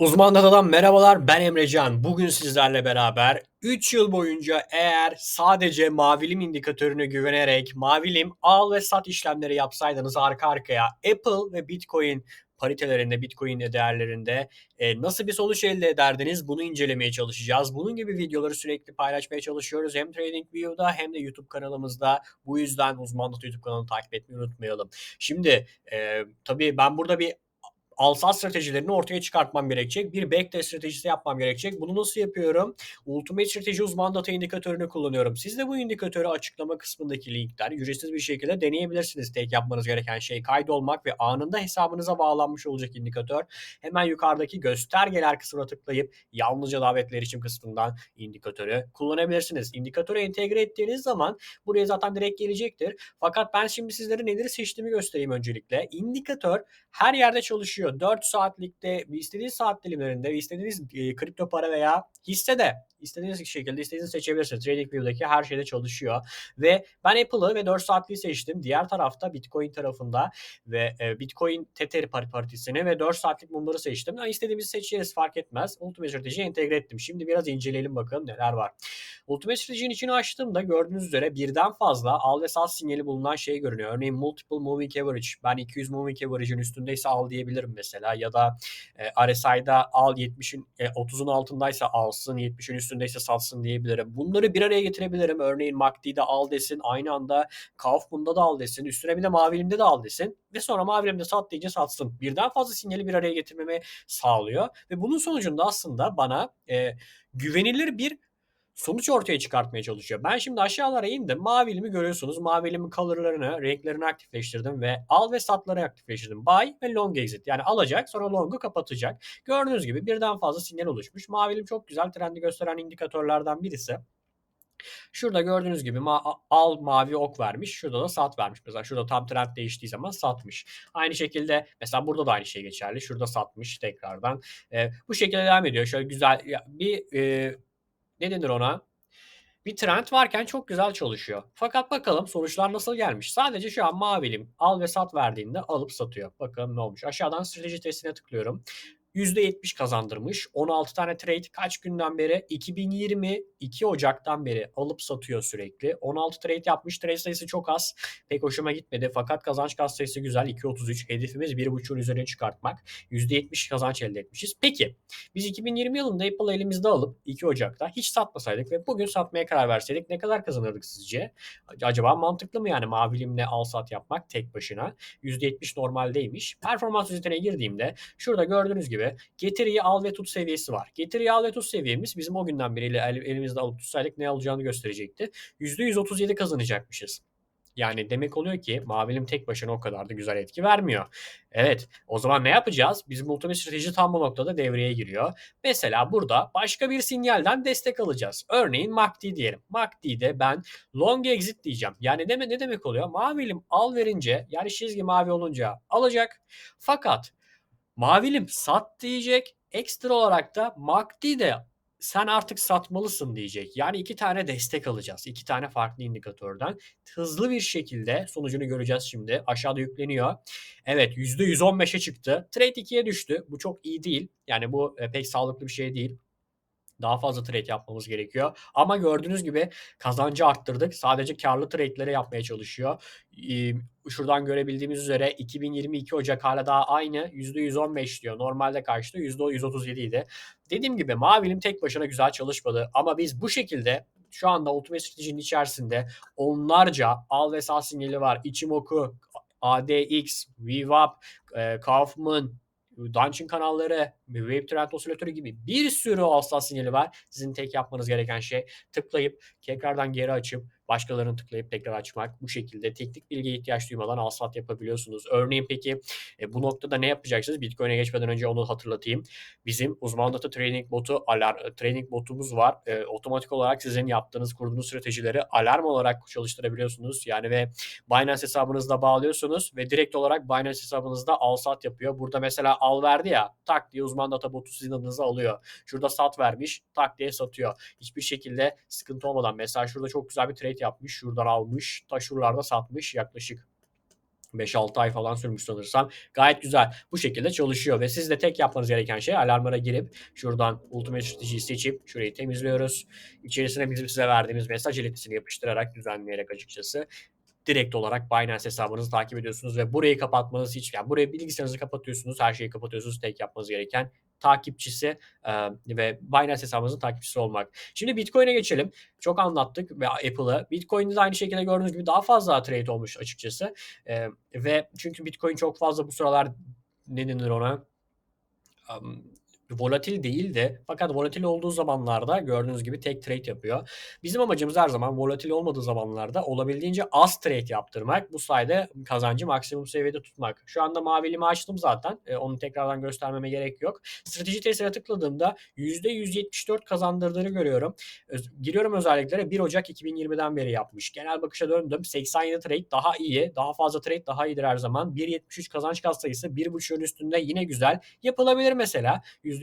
Uzman Data'dan merhabalar, ben Emrecan. Bugün sizlerle beraber 3 yıl boyunca eğer sadece mavilim indikatörüne güvenerek mavilim al ve sat işlemleri yapsaydınız arka arkaya Apple ve Bitcoin paritelerinde, Bitcoin değerlerinde e, nasıl bir sonuç elde ederdiniz? Bunu incelemeye çalışacağız. Bunun gibi videoları sürekli paylaşmaya çalışıyoruz. Hem TradingView'da hem de YouTube kanalımızda. Bu yüzden Uzman Data YouTube kanalını takip etmeyi unutmayalım. Şimdi e, tabii ben burada bir alsat stratejilerini ortaya çıkartmam gerekecek. Bir backtest stratejisi yapmam gerekecek. Bunu nasıl yapıyorum? Ultimate strateji uzman data indikatörünü kullanıyorum. Siz de bu indikatörü açıklama kısmındaki linkler ücretsiz bir şekilde deneyebilirsiniz. Tek yapmanız gereken şey kaydolmak ve anında hesabınıza bağlanmış olacak indikatör. Hemen yukarıdaki göstergeler kısmına tıklayıp yalnızca davetler için kısmından indikatörü kullanabilirsiniz. İndikatörü entegre ettiğiniz zaman buraya zaten direkt gelecektir. Fakat ben şimdi sizlere neleri seçtiğimi göstereyim öncelikle. İndikatör her yerde çalışıyor çalışıyor. 4 saatlikte istediğiniz saat dilimlerinde istediğiniz e, kripto para veya hisse de istediğiniz şekilde istediğinizi seçebilirsiniz. TradingView'daki her şeyde çalışıyor. Ve ben Apple'ı ve 4 saatliği seçtim. Diğer tarafta Bitcoin tarafında ve e, Bitcoin Tether partisini ve 4 saatlik mumları seçtim. Yani istediğimizi seçeriz fark etmez. Ultimate Strategy'ye entegre ettim. Şimdi biraz inceleyelim bakalım neler var. Ultimate Strategy'nin içini açtığımda gördüğünüz üzere birden fazla al ve sat sinyali bulunan şey görünüyor. Örneğin Multiple Moving Average. Ben 200 Moving Average'in üstündeyse al diyebilirim mesela. Ya da e, RSI'da al 70'in e, 30'un altındaysa alsın, 70'in üstündeyse satsın diyebilirim. Bunları bir araya getirebilirim. Örneğin MACD'de al desin, aynı anda Kaufman'da da al desin, üstüne bir de mavilimde de al desin ve sonra mavilimde sat deyince satsın. Birden fazla sinyali bir araya getirmemi sağlıyor ve bunun sonucunda aslında bana e, güvenilir bir sonuç ortaya çıkartmaya çalışıyor. Ben şimdi aşağılara indim. Mavilimi görüyorsunuz. Mavilimin color'larını, renklerini aktifleştirdim ve al ve satları aktifleştirdim. Buy ve long exit. Yani alacak sonra long'u kapatacak. Gördüğünüz gibi birden fazla sinyal oluşmuş. Mavilim çok güzel trendi gösteren indikatörlerden birisi. Şurada gördüğünüz gibi ma- al mavi ok vermiş. Şurada da sat vermiş. Mesela şurada tam trend değiştiği zaman satmış. Aynı şekilde mesela burada da aynı şey geçerli. Şurada satmış tekrardan. E, bu şekilde devam ediyor. Şöyle güzel bir e, ne denir ona? Bir trend varken çok güzel çalışıyor. Fakat bakalım sonuçlar nasıl gelmiş. Sadece şu an mavilim al ve sat verdiğinde alıp satıyor. Bakalım ne olmuş. Aşağıdan strateji testine tıklıyorum. %70 kazandırmış. 16 tane trade kaç günden beri? 2022 Ocak'tan beri alıp satıyor sürekli. 16 trade yapmış. Trade sayısı çok az. Pek hoşuma gitmedi. Fakat kazanç kas sayısı güzel. 2.33. Hedefimiz 1.5'un üzerine çıkartmak. %70 kazanç elde etmişiz. Peki biz 2020 yılında Apple elimizde alıp 2 Ocak'ta hiç satmasaydık ve bugün satmaya karar verseydik ne kadar kazanırdık sizce? Acaba mantıklı mı yani mavilimle al sat yapmak tek başına? %70 normaldeymiş. Performans üzerine girdiğimde şurada gördüğünüz gibi gibi getiriyi al ve tut seviyesi var. Getiriyi al ve tut seviyemiz bizim o günden beri elimizde alıp tutsaydık ne alacağını gösterecekti. %137 kazanacakmışız. Yani demek oluyor ki mavilim tek başına o kadar da güzel etki vermiyor. Evet o zaman ne yapacağız? Bizim ultimate strateji tam bu noktada devreye giriyor. Mesela burada başka bir sinyalden destek alacağız. Örneğin MACD diyelim. MACD'de ben long exit diyeceğim. Yani deme, ne demek oluyor? Mavilim al verince yani çizgi mavi olunca alacak. Fakat Mavilim sat diyecek. Ekstra olarak da MACD de sen artık satmalısın diyecek. Yani iki tane destek alacağız. iki tane farklı indikatörden. Hızlı bir şekilde sonucunu göreceğiz şimdi. Aşağıda yükleniyor. Evet %115'e çıktı. Trade 2'ye düştü. Bu çok iyi değil. Yani bu e, pek sağlıklı bir şey değil. Daha fazla trade yapmamız gerekiyor. Ama gördüğünüz gibi kazancı arttırdık. Sadece karlı trade'leri yapmaya çalışıyor. Şuradan görebildiğimiz üzere 2022 Ocak hala daha aynı %115 diyor. Normalde kaçtı? %137 idi. Dediğim gibi Mavilim tek başına güzel çalışmadı. Ama biz bu şekilde şu anda Ultimate Strategy'nin içerisinde onlarca al ve sal sinyali var. Ichimoku, ADX, VWAP, e, Kaufman, Dungeon kanalları, Wave Trend Osilatörü gibi bir sürü asla sinyali var. Sizin tek yapmanız gereken şey tıklayıp tekrardan geri açıp başkalarını tıklayıp tekrar açmak. Bu şekilde teknik bilgiye ihtiyaç duymadan alsat yapabiliyorsunuz. Örneğin peki e, bu noktada ne yapacaksınız? Bitcoin'e geçmeden önce onu hatırlatayım. Bizim uzman data training botu alarm e, training botumuz var. E, otomatik olarak sizin yaptığınız kurduğunuz stratejileri alarm olarak çalıştırabiliyorsunuz. Yani ve Binance hesabınızda bağlıyorsunuz ve direkt olarak Binance hesabınızda al sat yapıyor. Burada mesela al verdi ya tak diye uzman data botu sizin adınıza alıyor. Şurada sat vermiş tak diye satıyor. Hiçbir şekilde sıkıntı olmadan mesela şurada çok güzel bir trade yapmış. Şuradan almış. Ta şuralarda satmış yaklaşık 5-6 ay falan sürmüş sanırsam. Gayet güzel. Bu şekilde çalışıyor ve siz de tek yapmanız gereken şey alarmlara girip şuradan Ultimate Strategy'yi seçip şurayı temizliyoruz. İçerisine bizim size verdiğimiz mesaj iletisini yapıştırarak düzenleyerek açıkçası direkt olarak Binance hesabınızı takip ediyorsunuz ve burayı kapatmanız hiç yani buraya bilgisayarınızı kapatıyorsunuz, her şeyi kapatıyorsunuz. Tek yapmanız gereken takipçisi e, ve Binance hesabınızın takipçisi olmak. Şimdi Bitcoin'e geçelim. Çok anlattık ve Apple'ı. Bitcoin'de de aynı şekilde gördüğünüz gibi daha fazla trade olmuş açıkçası. E, ve çünkü Bitcoin çok fazla bu sıralar ne denir ona? Um, volatil değil de fakat volatil olduğu zamanlarda gördüğünüz gibi tek trade yapıyor. Bizim amacımız her zaman volatil olmadığı zamanlarda olabildiğince az trade yaptırmak. Bu sayede kazancı maksimum seviyede tutmak. Şu anda mavilimi açtım zaten. E, onu tekrardan göstermeme gerek yok. Strateji testine tıkladığımda %174 kazandırdığını görüyorum. Öz, giriyorum özelliklere 1 Ocak 2020'den beri yapmış. Genel bakışa döndüm. 87 trade daha iyi. Daha fazla trade daha iyidir her zaman. 1.73 kazanç kat sayısı 1.5'ün üstünde yine güzel. Yapılabilir mesela. %174.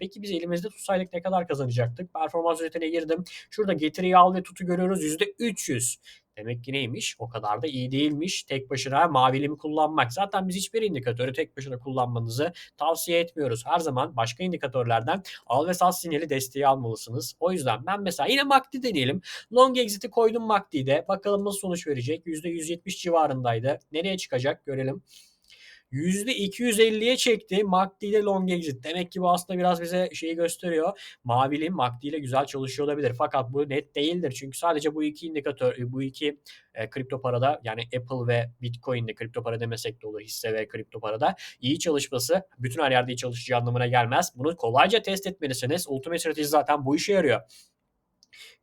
Peki biz elimizde tutsaydık ne kadar kazanacaktık? Performans özetine girdim. Şurada getiriyi al ve tutu görüyoruz %300. Demek ki neymiş? O kadar da iyi değilmiş. Tek başına mavilimi kullanmak. Zaten biz hiçbir indikatörü tek başına kullanmanızı tavsiye etmiyoruz. Her zaman başka indikatörlerden al ve sat sinyali desteği almalısınız. O yüzden ben mesela yine MACD deneyelim. Long exit'i koydum MACD'de. Bakalım nasıl sonuç verecek. %170 civarındaydı. Nereye çıkacak görelim. %250'ye çekti MACD ile long exit. Demek ki bu aslında biraz bize şeyi gösteriyor. Mavili MACD ile güzel çalışıyor olabilir. Fakat bu net değildir. Çünkü sadece bu iki indikatör, bu iki e, kripto parada yani Apple ve Bitcoin'de kripto para demesek de olur hisse ve kripto parada iyi çalışması bütün her yerde iyi çalışacağı anlamına gelmez. Bunu kolayca test etmelisiniz. Ultimate Strateji zaten bu işe yarıyor.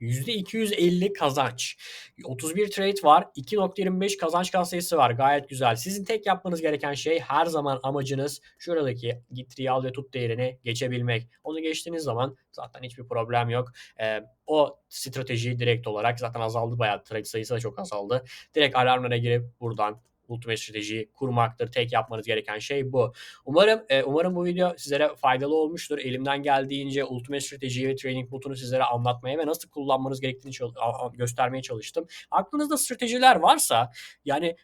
%250 kazanç. 31 trade var. 2.25 kazanç katsayısı var. Gayet güzel. Sizin tek yapmanız gereken şey her zaman amacınız şuradaki git real ve tut değerini geçebilmek. Onu geçtiğiniz zaman zaten hiçbir problem yok. Ee, o strateji direkt olarak zaten azaldı bayağı. Trade sayısı da çok azaldı. Direkt alarmlara girip buradan Ultimate strateji kurmaktır. Tek yapmanız gereken şey bu. Umarım e, umarım bu video sizlere faydalı olmuştur. Elimden geldiğince Ultimate strateji ve Trading Bot'unu sizlere anlatmaya ve nasıl kullanmanız gerektiğini göstermeye çalıştım. Aklınızda stratejiler varsa yani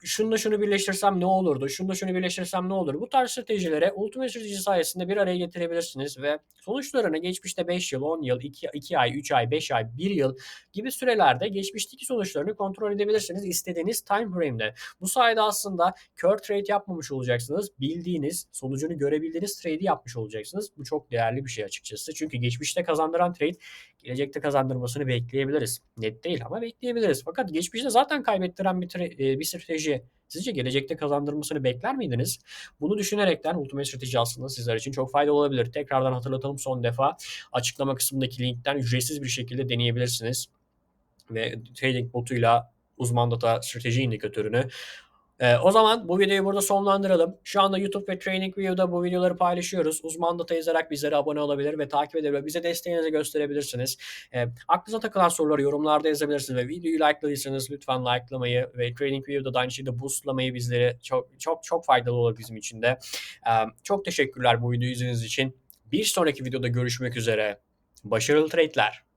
şunu şunu birleştirsem ne olurdu? Şunu şunu birleştirsem ne olur? Bu tarz stratejilere Ultimate strateji sayesinde bir araya getirebilirsiniz ve sonuçlarını geçmişte 5 yıl, 10 yıl, 2, 2 ay, 3 ay, 5 ay, 1 yıl gibi sürelerde geçmişteki sonuçlarını kontrol edebilirsiniz istediğiniz time frame'de. Bu sayede aslında kör trade yapmamış olacaksınız. Bildiğiniz, sonucunu görebildiğiniz trade'i yapmış olacaksınız. Bu çok değerli bir şey açıkçası. Çünkü geçmişte kazandıran trade gelecekte kazandırmasını bekleyebiliriz. Net değil ama bekleyebiliriz. Fakat geçmişte zaten kaybettiren bir, e, bir strateji sizce gelecekte kazandırmasını bekler miydiniz? Bunu düşünerekten Ultimate Strateji aslında sizler için çok faydalı olabilir. Tekrardan hatırlatalım son defa. Açıklama kısmındaki linkten ücretsiz bir şekilde deneyebilirsiniz. Ve trading botuyla uzman data strateji indikatörünü ee, o zaman bu videoyu burada sonlandıralım. Şu anda YouTube ve Training View'da bu videoları paylaşıyoruz. Uzman data yazarak bizlere abone olabilir ve takip edebilir. Bize desteğinizi gösterebilirsiniz. Ee, aklınıza takılan soruları yorumlarda yazabilirsiniz ve videoyu like'ladıysanız lütfen like'lamayı ve Training View'da da aynı şekilde boostlamayı bizlere çok çok çok faydalı olur bizim için de. Ee, çok teşekkürler bu videoyu izlediğiniz için. Bir sonraki videoda görüşmek üzere. Başarılı trade'ler.